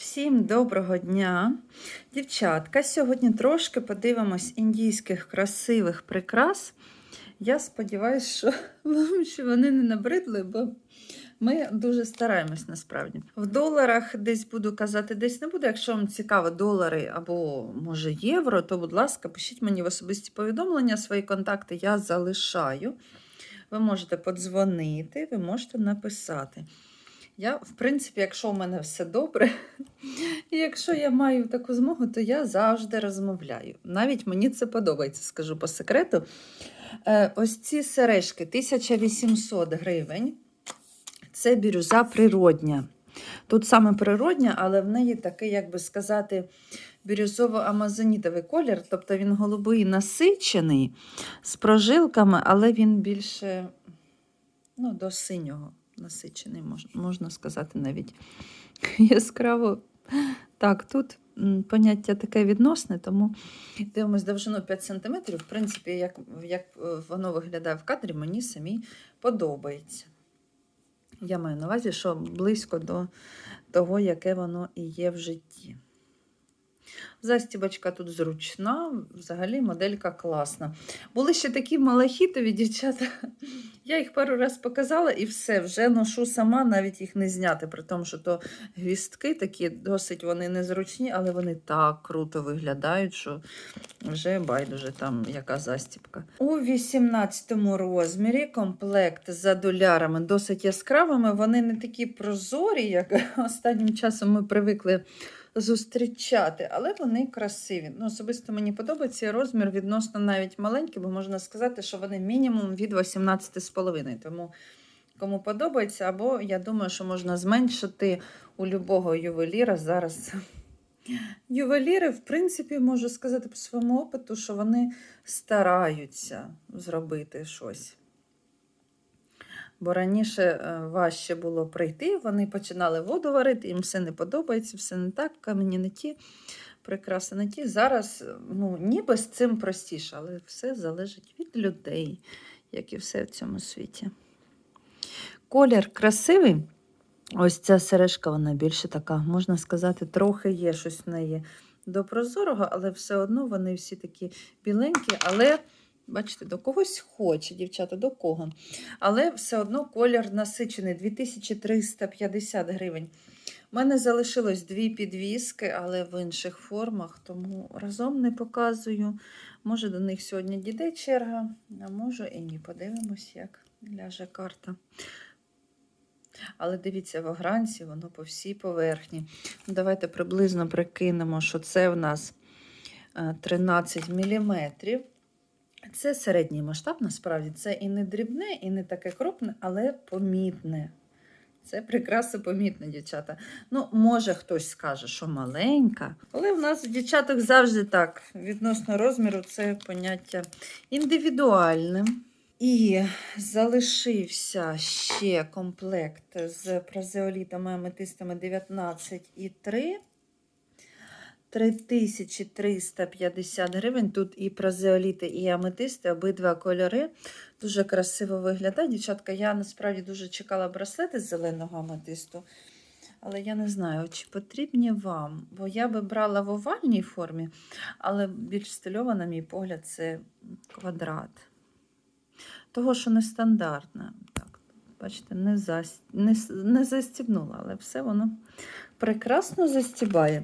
Всім доброго дня, дівчатка. Сьогодні трошки подивимось індійських красивих прикрас. Я сподіваюся, що вам що вони не набридли, бо ми дуже стараємось насправді. В доларах десь буду казати, десь не буду. Якщо вам цікаво долари або може євро, то, будь ласка, пишіть мені в особисті повідомлення, свої контакти я залишаю. Ви можете подзвонити, ви можете написати. Я, в принципі, якщо у мене все добре, і якщо я маю таку змогу, то я завжди розмовляю. Навіть мені це подобається, скажу по секрету. Е, ось ці сережки 1800 гривень. Це бірюза природня. Тут саме природня, але в неї такий, як би сказати, бірюзово-амазонітовий колір, тобто він голубий насичений з прожилками, але він більше ну, до синього насичений, можна, сказати, навіть яскраво. Так, тут поняття таке відносне, тому дивимось довжину 5 см. В принципі, як, як е, воно виглядає в кадрі, мені самі подобається. Я маю на увазі, що близько до того, яке воно і є в житті. Застібочка тут зручна, взагалі моделька класна. Були ще такі малахітові дівчата. Я їх пару раз показала і все, вже ношу сама, навіть їх не зняти, при тому, що то гвістки такі досить вони незручні, але вони так круто виглядають, що вже байдуже там яка застібка. У 18 розмірі комплект з адулярами досить яскравими. Вони не такі прозорі, як останнім часом ми привикли зустрічати, але вони красиві. Ну, Особисто мені подобається розмір відносно навіть маленький, бо можна сказати, що вони мінімум від 18,5. Тому кому подобається, або я думаю, що можна зменшити у любого ювеліра зараз. Ювеліри, в принципі, можу сказати по своєму опиту, що вони стараються зробити щось. Бо раніше е, важче було прийти, вони починали воду варити, їм все не подобається, все не так, камені не ті, прикраси не ті. Зараз ну, ніби з цим простіше, але все залежить від людей, як і все в цьому світі. Колір красивий. Ось ця сережка, вона більше така, можна сказати, трохи є щось в неї до прозорого, але все одно вони всі такі біленькі, але. Бачите, до когось хоче, дівчата, до кого. Але все одно колір насичений 2350 гривень. У мене залишилось дві підвіски, але в інших формах, тому разом не показую. Може, до них сьогодні дійде черга, а може і ні. Подивимось, як ляже карта. Але дивіться, в огранці воно по всій поверхні. Давайте приблизно прикинемо, що це в нас 13 міліметрів. Це середній масштаб, насправді, це і не дрібне, і не таке крупне, але помітне. Це прекрасно помітне, дівчата. Ну, може, хтось скаже, що маленька, але в нас в дівчаток завжди так. Відносно розміру, це поняття індивідуальне. І залишився ще комплект з празеолітами аметистами 19,3. 3350 гривень. Тут і празеоліти, і аметисти, обидва кольори. Дуже красиво виглядає. Дівчатка, я насправді дуже чекала браслети з зеленого аметисту. Але я не знаю, чи потрібні вам. Бо я би брала в овальній формі, але більш стильова, на мій погляд, це квадрат. Того, що нестандартне. Так, бачите, не, зас... не... не застібнула, але все воно прекрасно застібає.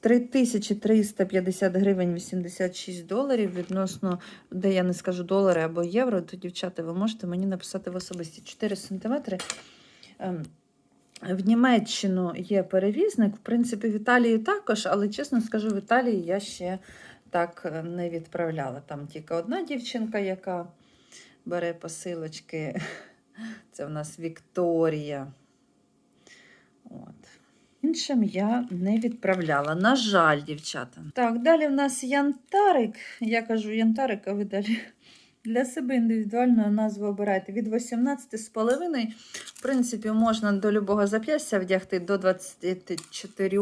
3350 гривень 86 доларів відносно, де я не скажу долари або євро, то, дівчата, ви можете мені написати в особисті 4 см. В Німеччину є перевізник, в принципі, в Італії також, але чесно скажу, в Італії я ще так е, не відправляла. Там тільки одна дівчинка, яка бере посилочки. Це в нас Вікторія. От. Іншим я не відправляла. На жаль, дівчата. Так, далі в нас янтарик. Я кажу янтарик, а ви далі для себе індивідуальну назву обирайте. Від 18,5, в принципі, можна до любого зап'ястя вдягти до 24.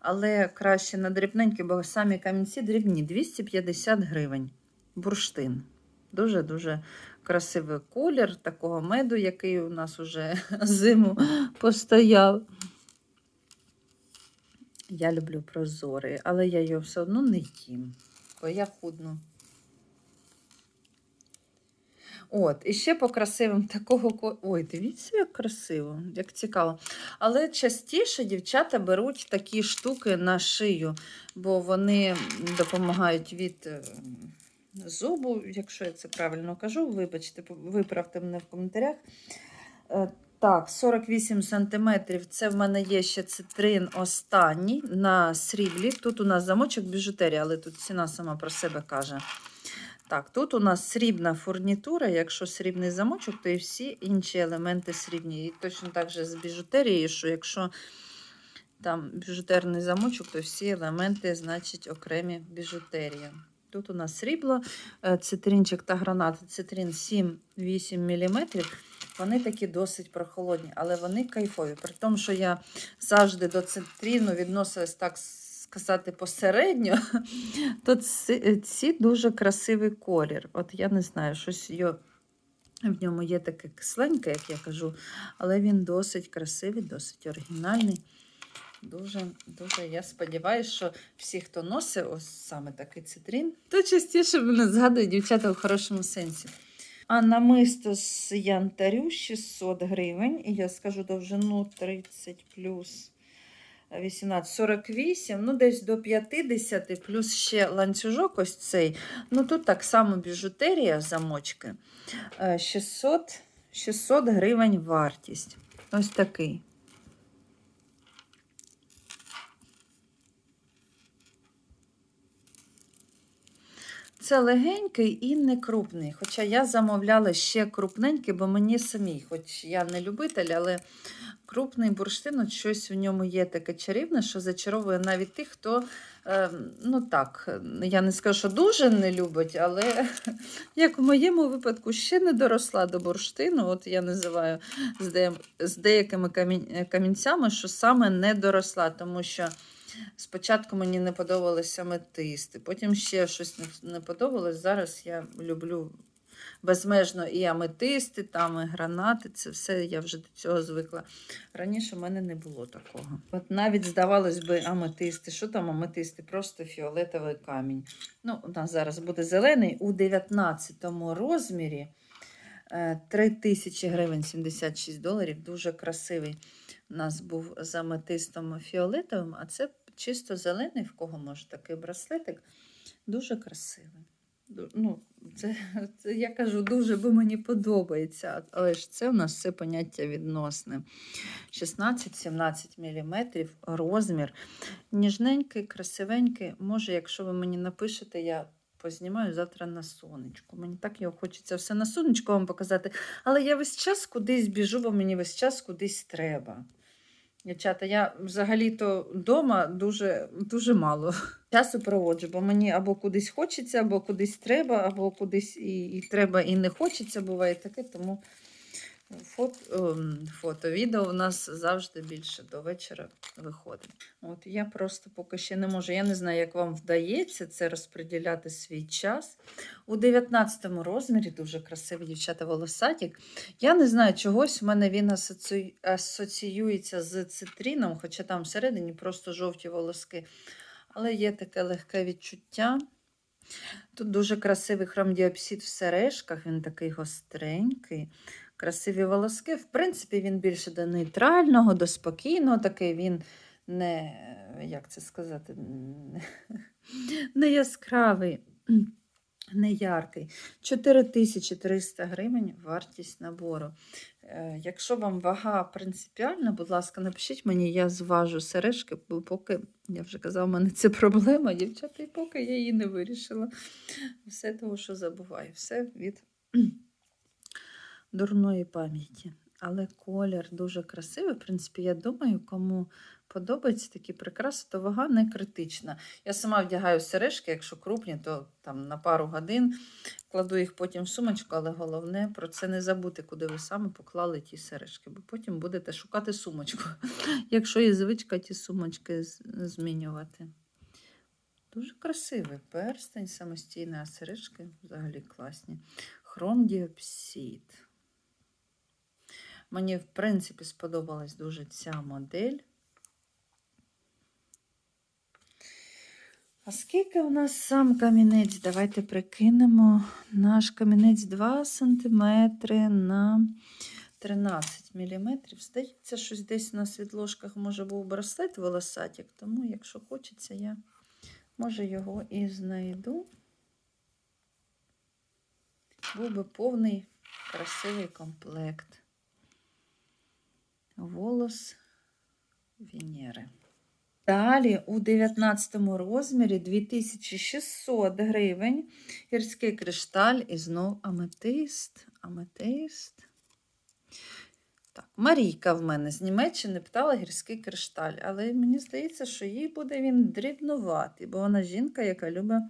Але краще на дрібненькі, бо самі камінці дрібні 250 гривень. Бурштин. Дуже-дуже красивий колір такого меду, який у нас уже зиму постояв. Я люблю прозорий, але я його все одно не їм, бо я худну. От, і ще по красивим такого. ко- Ой, дивіться, як красиво, як цікаво. Але частіше дівчата беруть такі штуки на шию, бо вони допомагають від е, зубу, якщо я це правильно кажу, вибачте, виправте мене в коментарях. Так, 48 см. Це в мене є ще цитрин останній на сріблі. Тут у нас замочок біжутерія, але тут ціна сама про себе каже. Так, тут у нас срібна фурнітура. Якщо срібний замочок, то і всі інші елементи срібні. І точно так же з біжутерією, що якщо там біжутерний замочок, то всі елементи, значить, окремі біжутерія. Тут у нас срібло, е, цитринчик та гранат. Цитрин 7-8 мм. Вони такі досить прохолодні, але вони кайфові. При тому, що я завжди до цитрину відносилась так сказати посередньо, то ці, ці дуже красивий колір. От я не знаю, щось його, в ньому є таке кисленьке, як я кажу, але він досить красивий, досить оригінальний. Дуже, дуже я сподіваюся, що всі, хто носить ось саме такий цитрин, то частіше мене згадують дівчата у хорошому сенсі. А намисто з янтарю 600 гривень. І я скажу довжину 30 плюс 18, 48, ну десь до 50, плюс ще ланцюжок ось цей. Ну тут так само біжутерія замочки. Е, 600, 600 гривень вартість. Ось такий. Це легенький і не крупний. Хоча я замовляла ще крупненький, бо мені самій, хоч я не любитель, але крупний бурштин, от щось в ньому є таке чарівне, що зачаровує навіть тих, хто, е, ну так, я не скажу, що дуже не любить, але як в моєму випадку ще не доросла до бурштину, от я називаю з, деякими камінцями, що саме не доросла, тому що. Спочатку мені не подобалися аметисти, потім ще щось не- подобалось. Зараз я люблю безмежно і аметисти, там і гранати. Це все я вже до цього звикла. Раніше в мене не було такого. От навіть здавалось би, аметисти. Що там аметисти? Просто фіолетовий камінь. Ну, у нас зараз буде зелений у 19 розмірі. е, 3 тисячі гривень 76 доларів. Дуже красивий. У нас був з аметистом фіолетовим, а це чисто зелений, в кого може такий браслетик. Дуже красивий. Ну, це, це я кажу, дуже, бо мені подобається. Але ж це у нас все поняття відносне. 16-17 мм розмір. Ніжненький, красивенький. Може, якщо ви мені напишете, я познімаю завтра на сонечку. Мені так його хочеться все на сонечку вам показати. Але я весь час кудись біжу, бо мені весь час кудись треба. Дівчата, я взагалі-то вдома дуже, дуже мало часу проводжу, бо мені або кудись хочеться, або кудись треба, або кудись і, і треба, і не хочеться, буває таке, тому фото, ем, фото, відео у нас завжди більше до вечора виходить. От я просто поки ще не можу. Я не знаю, як вам вдається це розподіляти свій час. У 19 розмірі дуже красивий дівчата волосатік. Я не знаю, чогось в мене він асоцію- асоціюється з цитріном, хоча там всередині просто жовті волоски. Але є таке легке відчуття. Тут дуже красивий хромдіопсид в сережках, він такий гостренький. Красиві волоски. В принципі, він більше до нейтрального, до спокійного, такий він не, як це сказати, не яскравий, не яркий. 4300 гривень вартість набору. Е, Якщо вам вага принципіальна, будь ласка, напишіть мені, я зважу сережки, бо поки, я вже казала, в мене це проблема, дівчата, і поки я її не вирішила. Все того, що забуваю, все від дурної пам'яті. Але колір дуже красивий. В принципі, я думаю, кому подобаються такі прикраси, то вага не критична. Я сама вдягаю сережки, якщо крупні, то там на пару годин кладу їх потім в сумочку, але головне про це не забути, куди ви саме поклали ті сережки, бо потім будете шукати сумочку, якщо є звичка ті сумочки змінювати. Дуже красивий перстень самостійний, а сережки взагалі класні. Хромдіопсид. Мені, в принципі, сподобалась дуже ця модель. А скільки у нас сам камінець? Давайте прикинемо. Наш камінець 2 см на 13 мм. Здається, щось десь на світложках може був браслет волосатик, тому, якщо хочеться, я може його і знайду. Був би повний красивий комплект. Волос Венери. Далі у 19 розмірі 2600 гривень. Гірський кришталь і знов аметист. Аметист. Так, Марійка в мене з Німеччини питала гірський кришталь, але мені здається, що їй буде він дрібнуватий, бо вона жінка, яка любить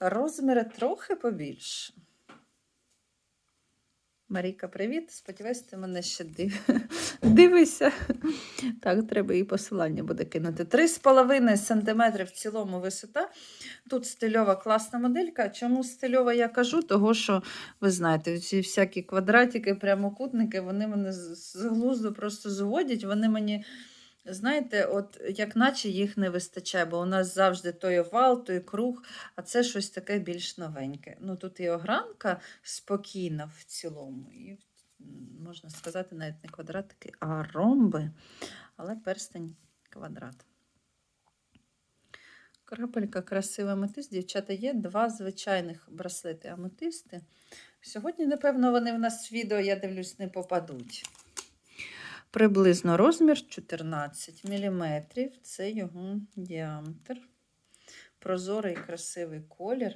розміри трохи побільше. Марійка, привіт. Сподіваюсь, ти мене ще див... дивишся. Так, треба і посилання буде кинути. 3,5 см в цілому висота. Тут стильова класна моделька. Чому стильова я кажу? Того, що ви знаєте, ці всякі квадратики, прямокутники, вони мене з глузду просто зводять. Вони мені. Знаєте, от як наче їх не вистачає, бо у нас завжди той овал, той круг, а це щось таке більш новеньке. Ну тут і огранка спокійна в цілому, і можна сказати, навіть не квадратики, а ромби, але перстень квадрат. Крапелька красива аметист. Дівчата, є два звичайних браслети аметисти. Сьогодні, напевно, вони в нас відео, я дивлюсь, не попадуть. Приблизно розмір 14 мм. Це його діаметр. Прозорий красивий колір.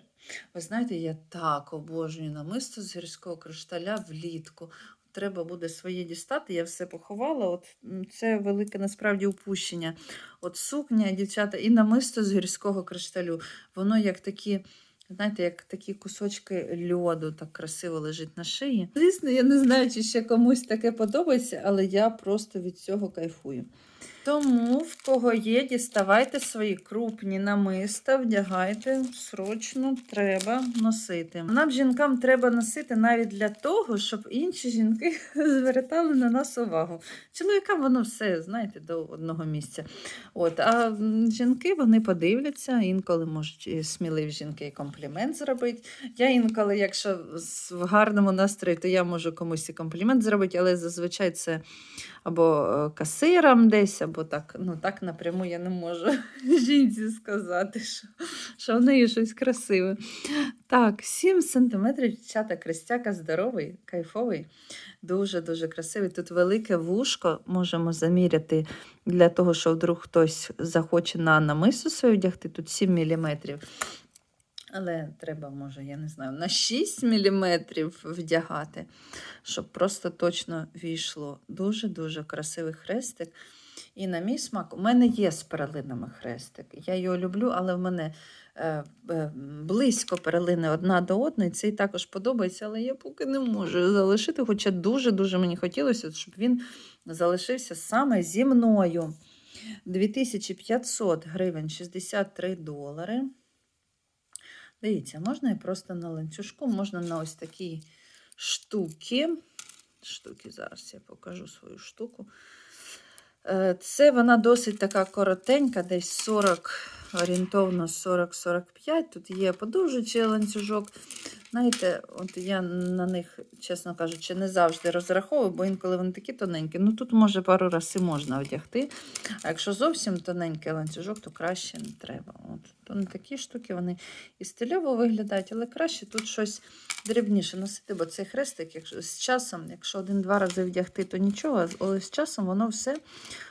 Ви знаєте, я так обожнюю намисто з гірського кришталя влітку. Треба буде своє дістати, я все поховала. От Це велике насправді упущення. От сукня, дівчата, і намисто з гірського кришталю. Воно як такі. Знаєте, як такі кусочки льоду так красиво лежить на шиї. Звісно, я не знаю, чи ще комусь таке подобається, але я просто від цього кайфую. Тому, в кого є, діставайте свої крупні намиста, вдягайте, срочно треба носити. Нам, жінкам, треба носити навіть для того, щоб інші жінки звертали на нас увагу. Чоловікам воно все, знаєте, до одного місця. От, а жінки вони подивляться, інколи можуть сміливі жінки і комплімент зробити. Я інколи, якщо в гарному настрої, то я можу комусь і комплімент зробити, але зазвичай це або е, касирам десь, або так, ну так напряму я не можу жінці сказати, що, що в неї щось красиве. Так, 7 сантиметрів дівчата крестяка здоровий, кайфовий, дуже-дуже красивий. Тут велике вушко можемо заміряти для того, що вдруг хтось захоче на намису свою вдягти. Тут 7 міліметрів. Але треба, може, я не знаю, на 6 мм вдягати, щоб просто точно війшло. Дуже-дуже красивий хрестик. І на мій смак, у мене є з перелинами хрестик. Я його люблю, але в мене е, е, близько перелини одна до одної. Цей також подобається, але я поки не можу залишити. Хоча дуже-дуже мені хотілося, щоб він залишився саме зі мною. 2500 гривень 63 долари. Дивіться, можна і просто на ланцюжку, можна на ось такі штуки. Штуки, зараз я покажу свою штуку. Е, Це вона досить така коротенька, десь 40, орієнтовно 40-45. Тут є подовжуючий ланцюжок. Знаєте, от я на них, чесно кажучи, не завжди розраховую, бо інколи вони такі тоненькі. Ну тут, може, пару разів можна одягти. А якщо зовсім тоненький ланцюжок, то краще не треба. От, то не такі штуки, вони і стильово виглядають, але краще тут щось дрібніше носити, бо цей хрестик, якщо з часом, якщо один-два рази вдягти, то нічого, але з часом воно все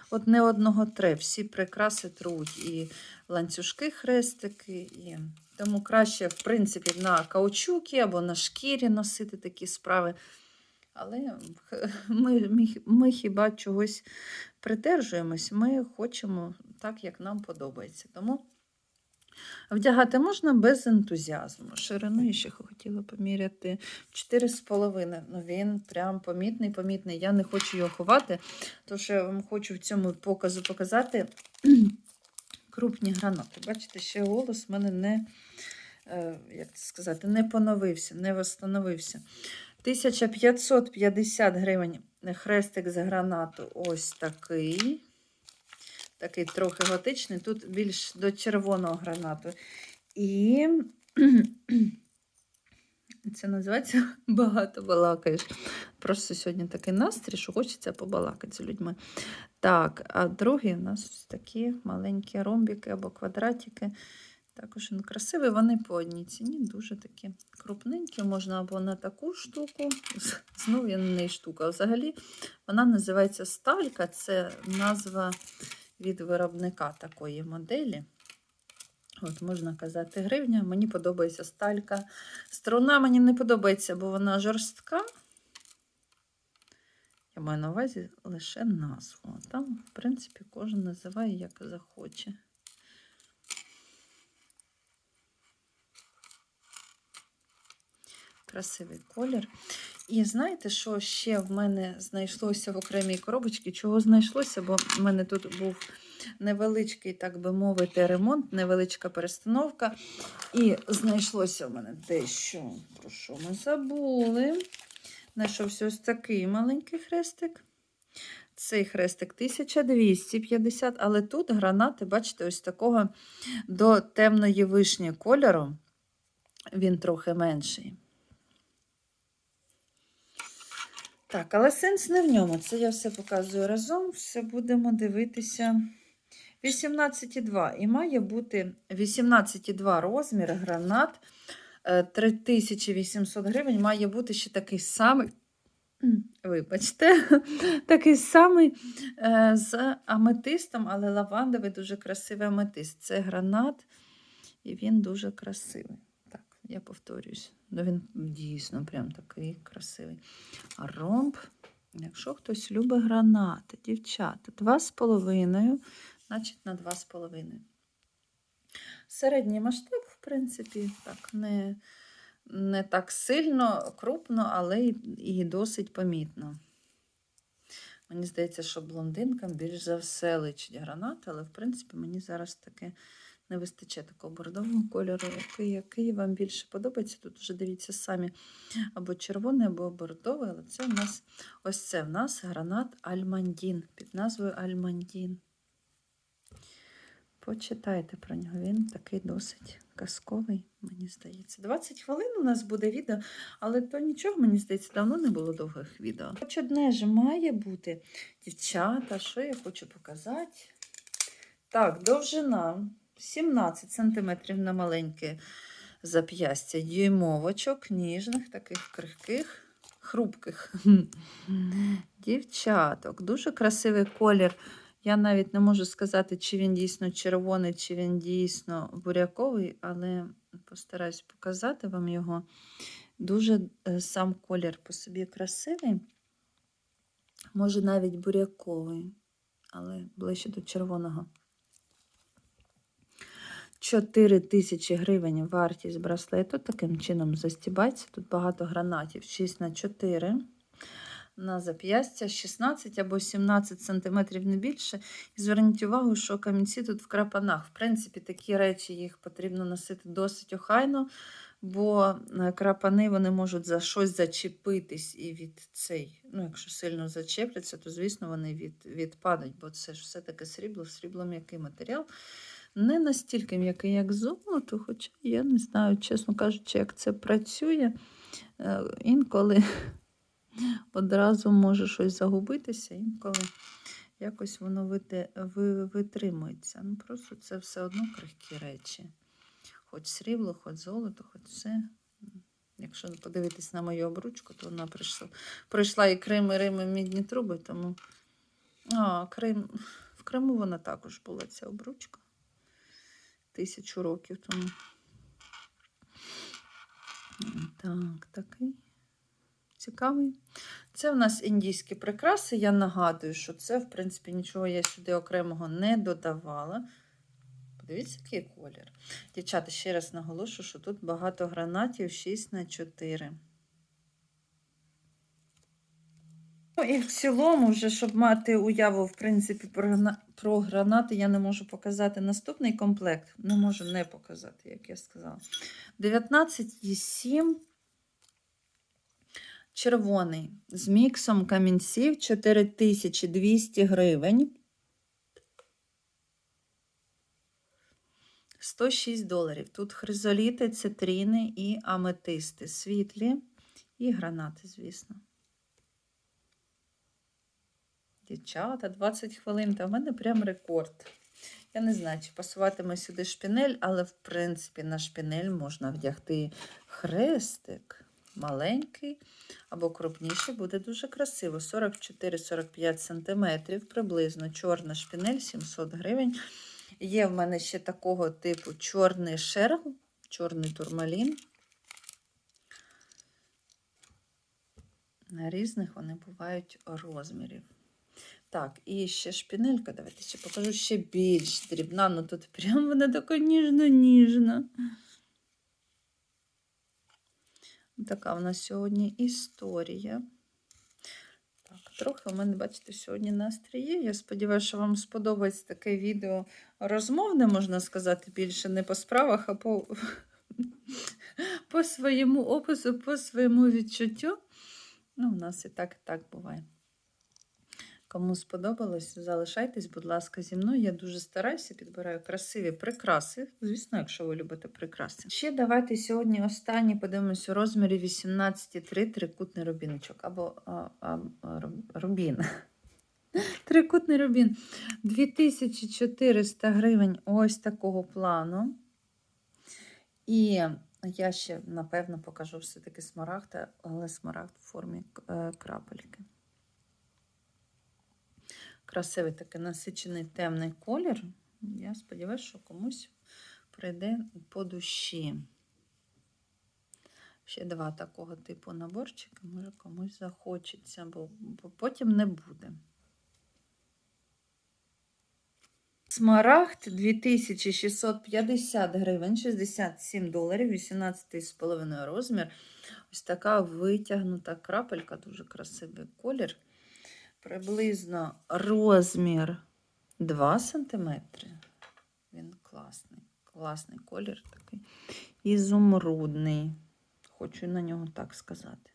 от не одного тре. Всі прикраси труть, і ланцюжки, хрестики. І... Тому краще, в принципі, на каучукі або на шкірі носити такі справи. Але ми, ми, ми хіба чогось придержуємось, ми хочемо так, як нам подобається. Тому вдягати можна без ентузіазму. Ширину я ще хотіла поміряти 4,5. Ну він прям помітний, помітний. Я не хочу його ховати, тому що я вам хочу в цьому показу показати крупні гранати. Бачите, ще голос в мене не, е, як це сказати, не поновився, не восстановився. 1550 гривень хрестик з гранату ось такий. такий трохи готичний, тут більш до червоного гранату. І це називається багато балакаєш. Просто сьогодні такий настрій, що хочеться побалакати з людьми. Так, а другий у нас такі маленькі ромбіки або квадратики. Також він красивий, вони по одній ціні, дуже такі крупненькі. Можна або на таку штуку, знову я неї штука. Взагалі вона називається сталька, це назва від виробника такої моделі. От, можна казати, гривня. Мені подобається сталька. Струна мені не подобається, бо вона жорстка. Я маю на увазі лише назву. Там, в принципі, кожен називає, як захоче. Красивий колір. І знаєте, що ще в мене знайшлося в окремій коробочці? Чого знайшлося? Бо в мене тут був невеличкий, так би мовити, ремонт, невеличка перестановка. І знайшлося в мене дещо, про що ми забули. Знайшовся ось такий маленький хрестик. Цей хрестик 1250, але тут гранати, бачите, ось такого до темної вишні кольору. Він трохи менший. Так, але сенс не в ньому. Це я все показую разом. Все будемо дивитися. 18,2. І має бути 18,2 розмір гранат. е, 3800 гривень. Має бути ще такий самий. Вибачте, такий самий е, з аметистом, але лавандовий дуже красивий аметист. Це гранат, і він дуже красивий. Так, я повторююсь. Ну, він дійсно прям такий красивий. А ромб, якщо хтось любить гранати, дівчата, два з половиною, значить на два з половиною. Середній масштаб, в принципі, так, не, не так сильно, крупно, але і, досить помітно. Мені здається, що блондинкам більш за все личить гранат, але в принципі мені зараз таке не вистачає такого бордового кольору, який, який вам більше подобається. Тут вже дивіться самі або червоний, або бордовий, але це в нас ось це в нас гранат Альмандін під назвою Альмандін. Почитайте про нього. Він такий досить казковий, мені здається. 20 хвилин у нас буде відео, але то нічого, мені здається, давно не було довгих відео. Хоч одне ж має бути. Дівчата, що я хочу показати? Так, довжина 17 см на маленьке зап'ястя дюймовочок, ніжних, таких крихких, хрупких дівчаток. Дуже красивий колір. Я навіть не можу сказати, чи він дійсно червоний, чи він дійсно буряковий, але постараюсь показати вам його. Дуже е, сам колір по собі красивий. Може навіть буряковий, але ближче до червоного. 4 тисячі гривень вартість браслету. Таким чином застібається. Тут багато гранатів. 6 на 4 на зап'ястя, 16 або 17 см не більше. І зверніть увагу, що камінці тут в крапанах. В принципі, такі речі їх потрібно носити досить охайно, бо е, крапани вони можуть за щось зачепитись і від цей. Ну, якщо сильно зачепляться, то, звісно, вони від, відпадуть, бо це ж все-таки срібло, срібло м'який матеріал. Не настільки м'який, як золото, хоча я не знаю, чесно кажучи, як це працює. Е, Інколи одразу може щось загубитися, інколи якось воно витримується. Ну, просто це все одно крихкі речі. Хоч срібло, хоч золото, хоч все. Якщо подивитись на мою обручку, то вона прийшла, пройшла і Крим, і Рим, і мідні труби, тому. А, Крим. В Криму вона також була ця обручка. Тисячу років тому. Так, такий цікавий. Це в нас індійські прикраси. Я нагадую, що це, в принципі, нічого я сюди окремого не додавала. Подивіться, який колір. Дівчата, ще раз наголошую, що тут багато гранатів 6 на 4. Ну і в цілому, вже, щоб мати уяву, в принципі, про гранати, я не можу показати наступний комплект. Не можу не показати, як я сказала. 19,7 червоний з міксом камінців 4200 гривень. 106 доларів. Тут хризоліти, цитріни і аметисти. Світлі і гранати, звісно. Дівчата, 20 хвилин, та в мене прям рекорд. Я не знаю, чи пасуватиме сюди шпінель, але в принципі на шпінель можна вдягти хрестик маленький або крупніший, буде дуже красиво. 44-45 см приблизно. Чорна шпінель 700 гривень. Є в мене ще такого типу чорний шерл, чорний турмалін. На різних вони бувають розмірів. Так, і ще шпінелька. Давайте ще покажу ще більш дрібна. Ну тут прям вона така ніжна-ніжна. Така в нас сьогодні історія. Так, трохи у мене, бачите, сьогодні настрій є. Я сподіваюся, що вам сподобається таке відео розмовне, можна сказати, більше не по справах, а по, по своєму опису, по своєму відчуттю. Ну, у нас і так, і так буває. Кому сподобалось, залишайтесь, будь ласка, зі мною. Я дуже стараюся, підбираю красиві прикраси. Звісно, якщо ви любите прикраси. Ще давайте сьогодні останній подивимось у розмірі 18,3 трикутний рубіночок або а, а, рубін. Трикутний рубін. 2400 гривень ось такого плану. І я ще, напевно, покажу все-таки смарагд, але смарагд в формі е, крапельки. Красивий такий насичений темний колір. Я сподіваюся, що комусь прийде по душі. Ще два такого типу наборчика, може комусь захочеться, бо потім не буде. Смарагд 2650 гривень, 67 доларів, 18,5 розмір. Ось така витягнута крапелька, дуже красивий колір. Приблизно розмір 2 см. Він класний. Класний колір такий. Ізумрудний. Хочу на нього так сказати.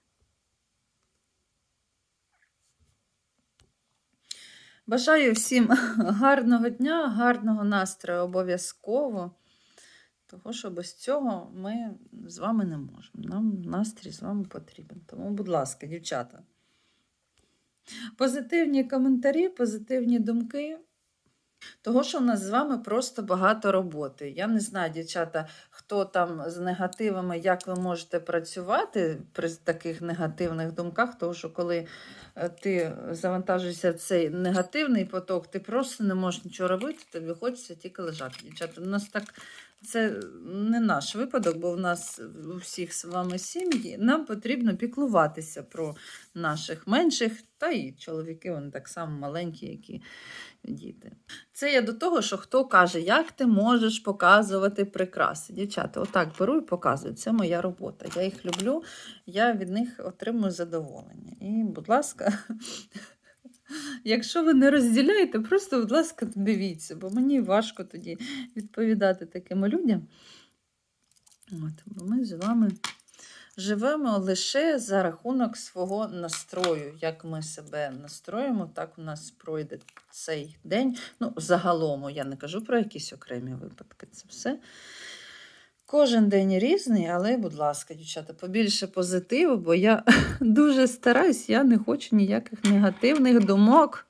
Бажаю всім гарного дня, гарного настрою обов'язково. Того, що без цього ми з вами не можемо. Нам настрій з вами потрібен. Тому, будь ласка, дівчата. Позитивні коментарі, позитивні думки. Того, що в нас з вами просто багато роботи. Я не знаю, дівчата, хто там з негативами, як ви можете працювати при таких негативних думках, тому що коли е, ти завантажуєшся цей негативний поток, ти просто не можеш нічого робити, тобі хочеться тільки лежати. Дівчата, у нас так це не наш випадок, бо в нас у всіх з вами сім'ї. Нам потрібно піклуватися про наших менших, та і чоловіки, вони так само маленькі, як і діти. Це я до того, що хто каже, як ти можеш показувати прикраси. Дівчата, отак беру і показую. Це моя робота. Я їх люблю, я від них отримую задоволення. І, будь ласка. Якщо ви не розділяєте, просто, будь ласка, дивіться, бо мені важко тоді відповідати таким людям. От, бо ми з вами живемо лише за рахунок свого настрою. Як ми себе настроїмо, так у нас пройде цей день. Ну, загалом, я не кажу про якісь окремі випадки. Це все. Кожен день різний, але, будь ласка, дівчата, побільше позитиву, бо я дуже стараюсь, я не хочу ніяких негативних думок.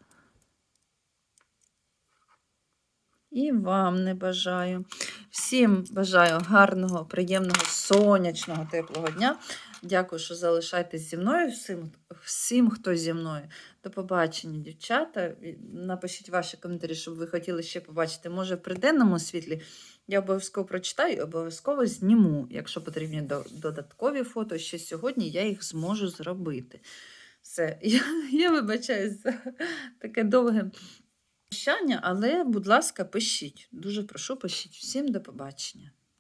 І вам не бажаю. Всім бажаю гарного, приємного, сонячного, теплого дня. Дякую, що залишаєтесь зі мною. Всім, всім, хто зі мною. До побачення, дівчата. Напишіть ваші коментарі, щоб ви хотіли ще побачити. Може, при денному світлі. Я обов'язково прочитаю і обов'язково зніму, якщо потрібні додаткові фото. Ще сьогодні я їх зможу зробити. Все, я, я вибачаюсь за таке довге прощання, але, будь ласка, пишіть. Дуже прошу, пишіть. Всім до побачення.